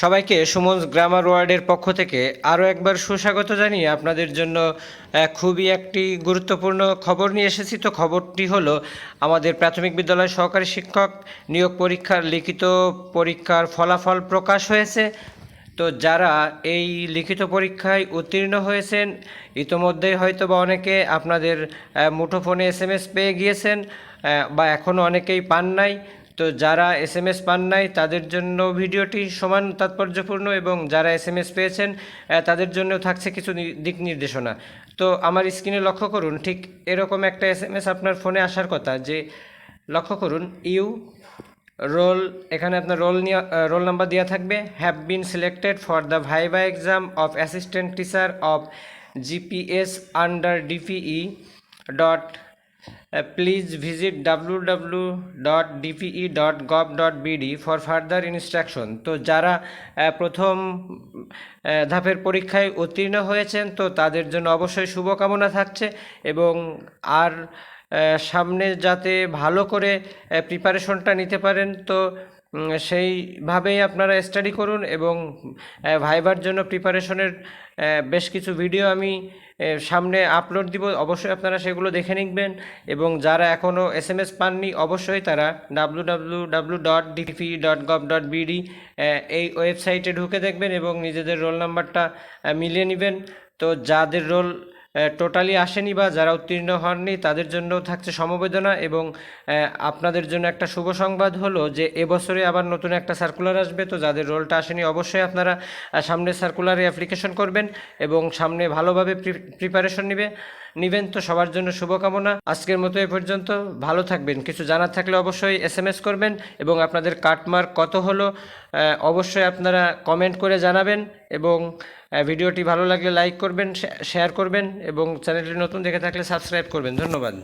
সবাইকে সুমনস গ্রামার ওয়ার্ডের পক্ষ থেকে আরও একবার সুস্বাগত জানিয়ে আপনাদের জন্য খুবই একটি গুরুত্বপূর্ণ খবর নিয়ে এসেছি। তো খবরটি হলো, আমাদের প্রাথমিক বিদ্যালয় সহকারী শিক্ষক নিয়োগ পরীক্ষার লিখিত পরীক্ষার ফলাফল প্রকাশ হয়েছে। তো যারা এই লিখিত পরীক্ষায় উত্তীর্ণ হয়েছেন, ইতোমধ্যেই হয়তো বা অনেকে আপনাদের মুঠোফোনে এস এম এস পেয়ে গিয়েছেন বা এখনও অনেকেই পান নাই। তো যারা এস এম এস পান নাই, তাদের জন্য ভিডিওটি সমান, তাৎপর্যপূর্ণ এবং যারা এস এম এস পেয়েছেন তাদের জন্য থাকছে কিছু দিক নির্দেশনা। তো আমার স্ক্রিনে লক্ষ্য করুন, ঠিক এরকম একটা এস এম এস আপনার ফোনে আসার কথা যে, লক্ষ্য করুন, ইউ রোল, এখানে আপনার রোল নিয়ে রোল নাম্বার দেওয়া থাকবে have been selected for the viva exam of assistant teacher of GPS under DPE dot please visit W W dot DPE dot gov dot BD for further instruction তো যারা আহ, প্রথম আহ, ধাপের পরীক্ষায় উত্তীর্ণ হয়েছেন তো তাদের জন্য অবশ্যই শুভকামনা থাকছে এবং আর আহ, সামনে যাতে ভালো করে প্রিপারেশনটা নিতে পারেন তো সেইভাবেই আপনারা স্টাডি করুন এবং ভাইবার জন্য প্রিপারেশনের বেশ কিছু ভিডিও আমি সামনে আপলোড দিব। অবশ্যই আপনারা সেগুলো দেখে নিবেন এবং যারা এখনও এস এম এস পাননি, অবশ্যই তারা W W W dot DP dot gov dot BD এই ওয়েবসাইটে ঢুকে দেখবেন এবং নিজেদের রোল নাম্বারটা মিলিয়ে নেবেন। তো যাদের রোল টোটালি আসেনি বা যারা উত্তীর্ণ হননি, তাদের জন্য থাকছে সমবেদনা এবং আপনাদের জন্য একটা শুভ সংবাদ হলো যে, এবছরে আবার নতুন একটা সার্কুলার আসবে। তো যাদের রোলটা আসেনি, অবশ্যই আপনারা সামনে সার্কুলারে অ্যাপ্লিকেশন করবেন এবং সামনে ভালোভাবে প্রিপারেশন নেবে, নিবেন। তো সবার জন্য শুভকামনা। আজকের মতো এ পর্যন্ত। ভালো থাকবেন। কিছু জানার থাকলে অবশ্যই এস এম এস করবেন এবং আপনাদের কাটমার্ক কত হলো অবশ্যই আপনারা কমেন্ট করে জানাবেন এবং ভিডিওটি ভালো লাগলে লাইক করবেন শেয়ার করবেন এবং চ্যানেলটি নতুন দেখে থাকলে সাবস্ক্রাইব করবেন। ধন্যবাদ।